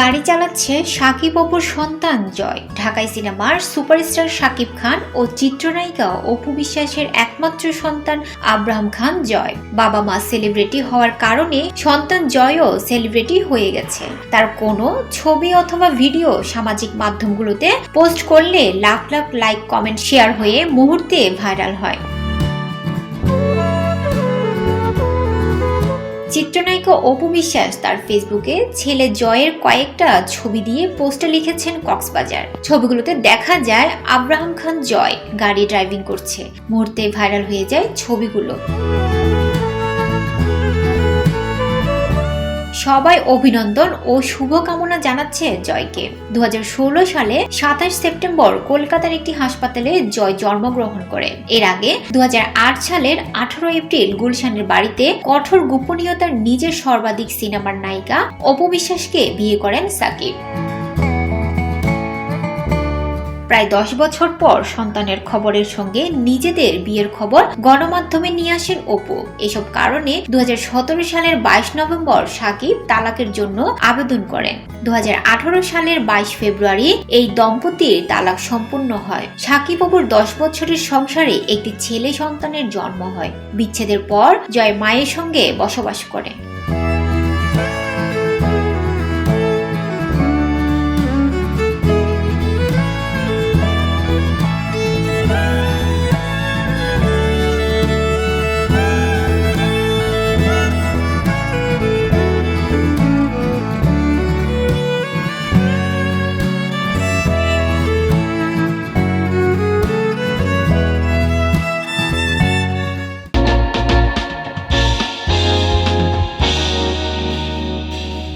গাড়ি চালাচ্ছে সাকিব অপুর সন্তান জয়। ঢাকাই সিনেমার সুপারস্টার সাকিব খান ও চিত্রনায়িকা অপু বিশ্বাসের একমাত্র সন্তান আব্রাহাম খান জয়। বাবা মা সেলিব্রিটি হওয়ার কারণে সন্তান জয়ও সেলিব্রিটি হয়ে গেছে। তার কোনো ছবি অথবা ভিডিও সামাজিক মাধ্যমগুলোতে পোস্ট করলে lakh lakh like, comment, share হয়ে মুহূর্তে ভাইরাল হয়। চিত্রনায়িকা অপু বিশ্বাস তার ফেসবুকে ছেলে জয়ের কয়েকটা ছবি দিয়ে পোস্টে লিখেছেন কক্সবাজার। ছবিগুলোতে দেখা যায় আব্রাহাম খান জয় গাড়ি ড্রাইভিং করছে। মুহূর্তে ভাইরাল হয়ে যায় ছবিগুলো। সবাই অভিনন্দন ও শুভকামনা জানাচ্ছে জয়কে। দু হাজার ষোলো সালে সাতাশ সেপ্টেম্বর কলকাতার একটি হাসপাতালে জয় জন্মগ্রহণ করে। এর আগে দু হাজার আট সালের আঠারো এপ্রিল গুলশানের বাড়িতে কঠোর গোপনীয়তার নিজের সর্বাধিক সিনেমার নায়িকা অপবিশ্বাসকে বিয়ে করেন সাকিব। প্রায় দশ বছর পর সন্তানের খবরের সঙ্গে নিজেদের বিয়ের খবর গণমাধ্যমে নিয়ে আসেন অপু। এসব কারণে দু হাজার সতেরো সালের বাইশ নভেম্বর সাকিব তালাকের জন্য আবেদন করেন। দু হাজার আঠারো সালের বাইশ ফেব্রুয়ারি এই দম্পতির তালাক সম্পূর্ণ হয়। সাকিব অপুর দশ বছরের সংসারে একটি ছেলে সন্তানের জন্ম হয়। বিচ্ছেদের পর জয় মায়ের সঙ্গে বসবাস করেন।